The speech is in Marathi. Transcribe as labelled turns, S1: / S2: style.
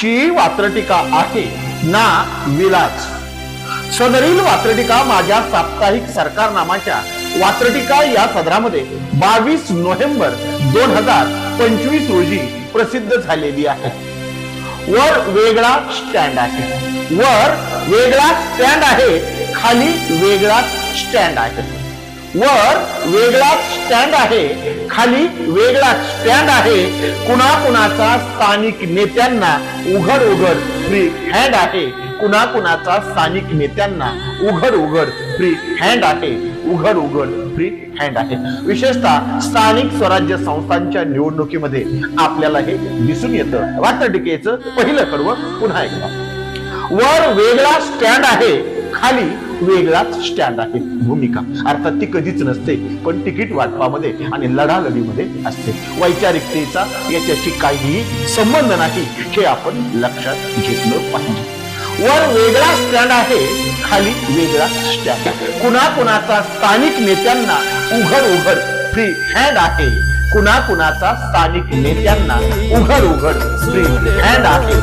S1: आजची वात्रटिका आहे ना विलाज. सदरील वात्रटिका माझ्या साप्ताहिक सरकारनामाच्या वात्रटिका या सदरामध्ये बावीस नोव्हेंबर दोन हजार पंचवीस रोजी प्रसिद्ध झालेली आहे. वर वेगळा स्टँड आहे. वर वेगळा स्टँड आहे. खाली वेगळा स्टँड आहे. वर वेगळा स्टँड आहे. खाली वेगळा स्टँड आहे. कुणा कुणाचा स्थानिक नेत्यांना उघड उघड फ्री हँड आहे. कुणा कुणाचा स्थानिक नेत्यांना उघड उघड फ्री हँड आहे. उघड उघड फ्री हँड आहे. विशेषतः स्थानिक स्वराज्य संस्थांच्या निवडणुकीमध्ये आपल्याला हे दिसून येतं. वात्रटिकेचं पहिलं कडवं पुन्हा एकदा. वर वेगळा स्टँड आहे. खाली वेगळाच स्टँड आहे. भूमिका. अर्थात ती कधीच नसते पण तिकीट वाटपामध्ये आणि लढालढीमध्ये असते. वैचारिकतेचा याच्याशी काहीही संबंध नाही हे आपण लक्षात घेतलं पाहिजे. वर वेगळा स्टँड आहे खाली वेगळा स्टँड कुणा कुणाचा स्थानिक नेत्यांना उघड उघड फ्री हँड आहे. कुणा कुणाचा स्थानिक नेत्यांना उघड उघड फ्री हँड आहे.